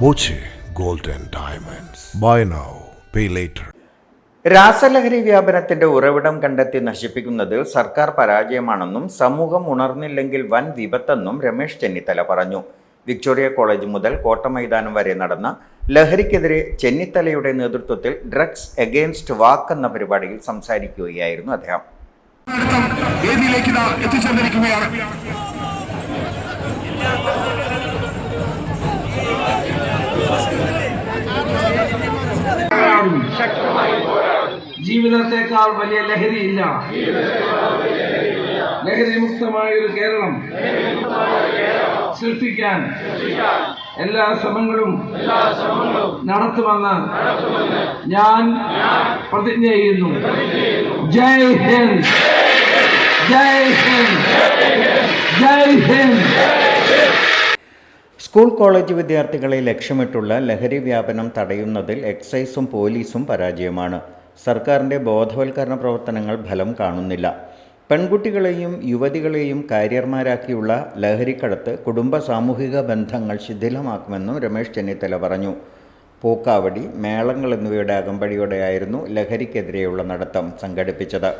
Boche gold and diamonds. Buy now pay later രാസലഹരി വ്യാപനത്തിന്റെ ഉറവിടം കണ്ടെത്തി നശിപ്പിക്കുന്നതിൽ സർക്കാർ പരാജയമാണെന്നും സമൂഹം ഉണർന്നില്ലെങ്കിൽ വൻ വിപത്തെന്നും രമേശ് ചെന്നിത്തല പറഞ്ഞു. വിക്ടോറിയ കോളേജ് മുതൽ കോട്ടമൈതാനം വരെ നടന്ന ലഹരിക്കെതിരെ ചെന്നിത്തലയുടെ നേതൃത്വത്തിൽ ഡ്രഗ്സ് എഗെയിൻസ്റ്റ് വാക്ക് എന്ന പരിപാടിയിൽ സംസാരിക്കുകയായിരുന്നു അദ്ദേഹം. എത്തിച്ചേർന്നിരിക്കുകയാണ് ജീവിതത്തെക്കാൾ വലിയ ലഹരിയില്ല. ലഹരി മുക്തമായ ഒരു കേരളം സൃഷ്ടിക്കാൻ എല്ലാ ശ്രമങ്ങളും നടത്തുമെന്ന് ഞാൻ പ്രതിജ്ഞ ചെയ്യുന്നു ജയ് ഹിന്ദ്. ജയ് ഹിന്ദ്. ജയ് ഹിന്ദ്. സ്കൂൾ കോളേജ് വിദ്യാർത്ഥികളെ ലക്ഷ്യമിട്ടുള്ള ലഹരി വ്യാപനം തടയുന്നതിൽ എക്സൈസും പോലീസും പരാജയമാണ്. സർക്കാരിന്റെ ബോധവൽക്കരണ പ്രവർത്തനങ്ങൾ ഫലം കാണുന്നില്ല. പെൺകുട്ടികളെയും യുവതികളെയും കാരിയർമാരാക്കിയുള്ള ലഹരിക്കടത്ത് കുടുംബ സാമൂഹിക ബന്ധങ്ങൾ ശിഥിലമാക്കുമെന്നും രമേശ് ചെന്നിത്തല പറഞ്ഞു. പൂക്കാവടി മേളങ്ങൾ എന്നിവയുടെ അകമ്പടിയോടെയായിരുന്നു ലഹരിക്കെതിരെയുള്ള നടത്തം സംഘടിപ്പിച്ചത്.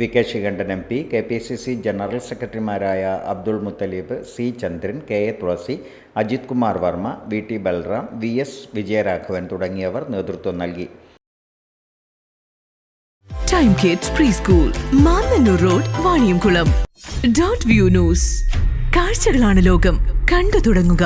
V K Sreekandan M P K P C C general സെക്രട്ടറിമാരായ Abdul Muthaleeb C Chandran K A Thulasi Ajith Kumar Varma V T Balram V S Vijayaraghavan തുടങ്ങിയവർ നേതൃത്വം നൽകി. Time kids preschool Mannanur road Vaniyamkulam dot view news കാഴ്ചകളാണ് ലോകം. കണ്ടു തുടങ്ങുക.